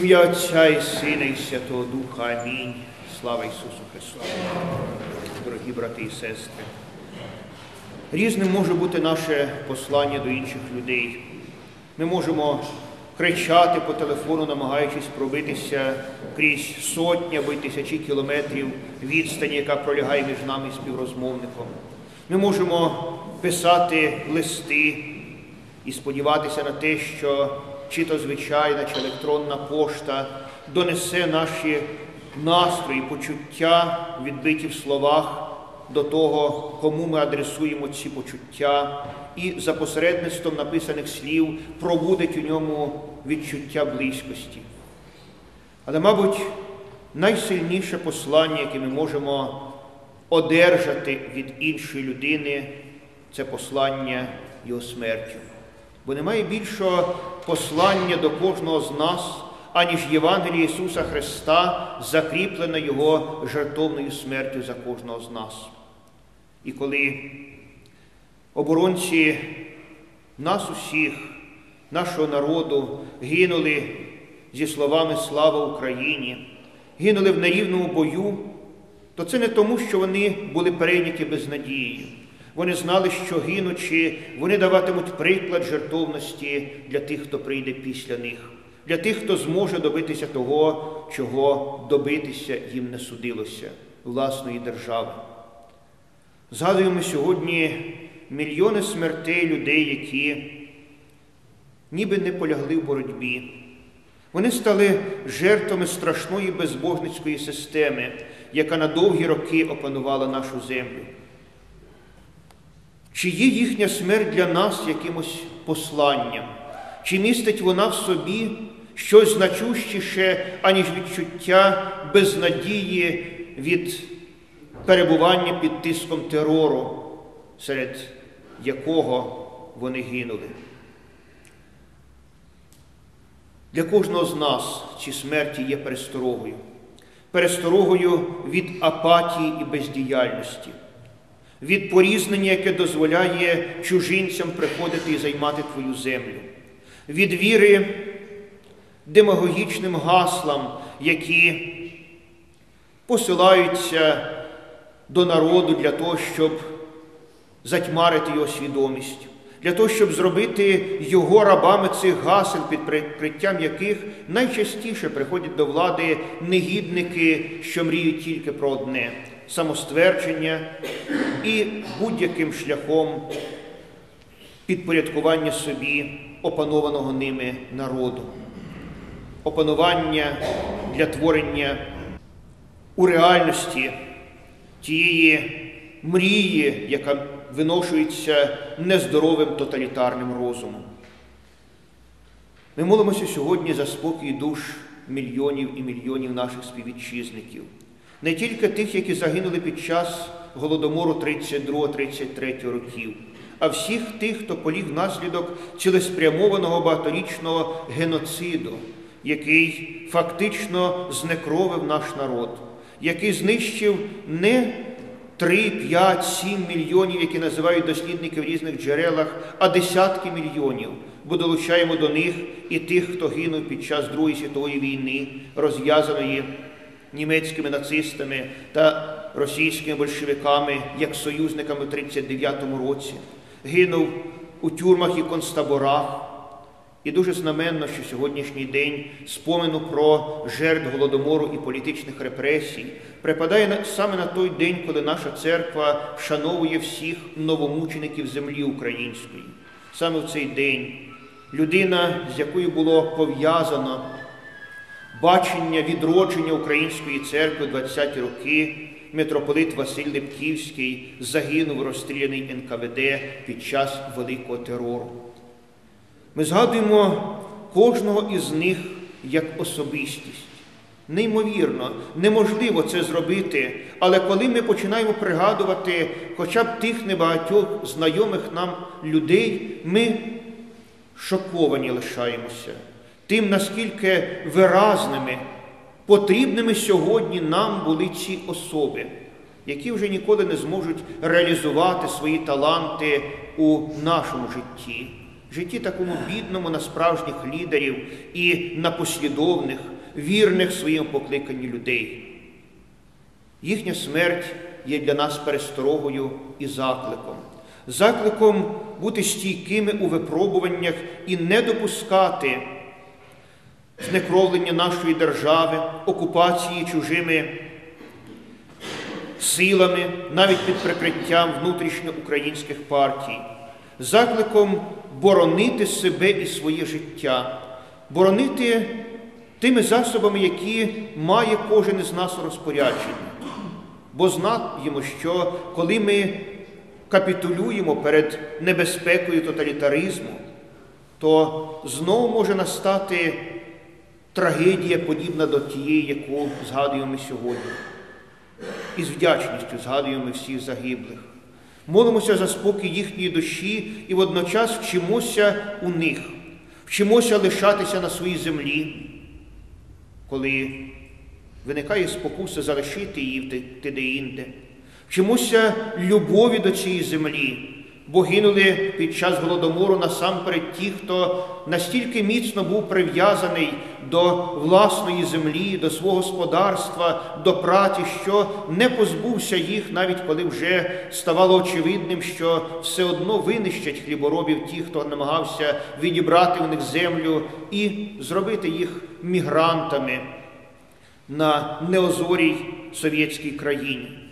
ім'я Отця і Сина, і Святого Духа. Амінь. Слава Ісусу Христу. Дорогі брати і сестри. Різним може бути наше послання до інших людей. Ми можемо кричати по телефону, намагаючись пробитися крізь сотні або й тисячі кілометрів відстані, яка пролягає між нами співрозмовником. Ми можемо писати листи і сподіватися на те, що чи то звичайна, чи електронна пошта донесе наші настрої, почуття, відбиті в словах до того, кому ми адресуємо ці почуття, і за посередництвом написаних слів пробудить у ньому відчуття близькості. Але, мабуть, найсильніше послання, яке ми можемо одержати від іншої людини, це послання його смертю. Бо немає більшого послання до кожного з нас, аніж Євангеліє Ісуса Христа, закріплене Його жертовною смертю за кожного з нас. І коли оборонці нас усіх, нашого народу, гинули зі словами Слава Україні, гинули в нерівному бою, то це не тому, що вони були перейняті безнадією. Вони знали, що гинучи, вони даватимуть приклад жертовності для тих, хто прийде після них, для тих, хто зможе добитися того, чого добитися їм не судилося, власної держави. Згадуємо сьогодні мільйони смертей людей, які ніби не полягли в боротьбі. Вони стали жертвами страшної безбожницької системи, яка на довгі роки опанувала нашу землю. Чи є їхня смерть для нас якимось посланням? Чи містить вона в собі щось значущіше, аніж відчуття безнадії від перебування під тиском терору, серед якого вони гинули? Для кожного з нас ці смерті є пересторогою, пересторогою від апатії і бездіяльності від порізнення, яке дозволяє чужинцям приходити і займати твою землю, від віри демагогічним гаслам, які посилаються до народу для того, щоб затьмарити його свідомість, для того, щоб зробити його рабами цих гасел, під прикриттям яких найчастіше приходять до влади негідники, що мріють тільки про одне самоствердження і будь-яким шляхом підпорядкування собі опанованого ними народу, опанування для творення у реальності тієї мрії, яка виношується нездоровим тоталітарним розумом. Ми молимося сьогодні за спокій душ мільйонів і мільйонів наших співвітчизників не тільки тих, які загинули під час голодомору 32-33 років, а всіх тих, хто поліг внаслідок цілеспрямованого багаторічного геноциду, який фактично знекровив наш народ, який знищив не 3, 5, 7 мільйонів, які називають дослідники в різних джерелах, а десятки мільйонів, бо долучаємо до них і тих, хто гинув під час Другої світової війни, розв'язаної німецькими нацистами та російськими большевиками як союзниками в 1939 році, гинув у тюрмах і концтаборах. І дуже знаменно, що сьогоднішній день спомину про жертв голодомору і політичних репресій припадає саме на той день, коли наша церква вшановує всіх новомучеників землі української. Саме в цей день людина, з якою було пов'язано бачення відродження Української церкви 20-ті роки митрополит Василь Липківський загинув розстріляний НКВД під час великого терору. Ми згадуємо кожного із них як особистість. Неймовірно, неможливо це зробити, але коли ми починаємо пригадувати хоча б тих небагатьох знайомих нам людей, ми шоковані лишаємося тим, наскільки виразними, потрібними сьогодні нам були ці особи, які вже ніколи не зможуть реалізувати свої таланти у нашому житті. житті такому бідному на справжніх лідерів і на послідовних, вірних своєму покликанні людей. Їхня смерть є для нас пересторогою і закликом, закликом бути стійкими у випробуваннях і не допускати знекровлення нашої держави, окупації чужими силами, навіть під прикриттям внутрішньоукраїнських партій, закликом боронити себе і своє життя, боронити тими засобами, які має кожен із нас у розпорядженні. Бо знаємо, що коли ми капітулюємо перед небезпекою тоталітаризму, то знову може настати трагедія, подібна до тієї, яку згадуємо сьогодні. І з вдячністю згадуємо всіх загиблих. Молимося за спокій їхньої душі і водночас вчимося у них, вчимося лишатися на своїй землі, коли виникає спокуса залишити її де-інде. Вчимося любові до цієї землі, бо гинули під час голодомору насамперед ті, хто настільки міцно був прив'язаний до власної землі, до свого господарства, до праці, що не позбувся їх, навіть коли вже ставало очевидним, що все одно винищать хліборобів ті, хто намагався відібрати у них землю і зробити їх мігрантами на неозорій совєтській країні.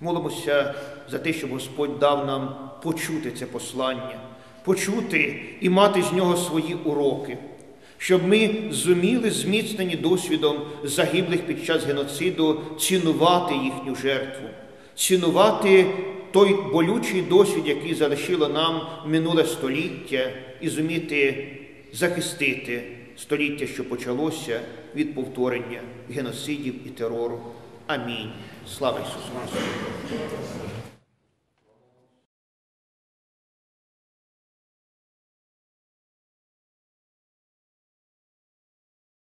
Молимося за те, щоб Господь дав нам почути це послання, почути і мати з нього свої уроки, щоб ми зуміли, зміцнені досвідом загиблих під час геноциду, цінувати їхню жертву, цінувати той болючий досвід, який залишило нам минуле століття, і зуміти захистити століття, що почалося від повторення геноцидів і терору. Амінь. Слава Ісусу Христу!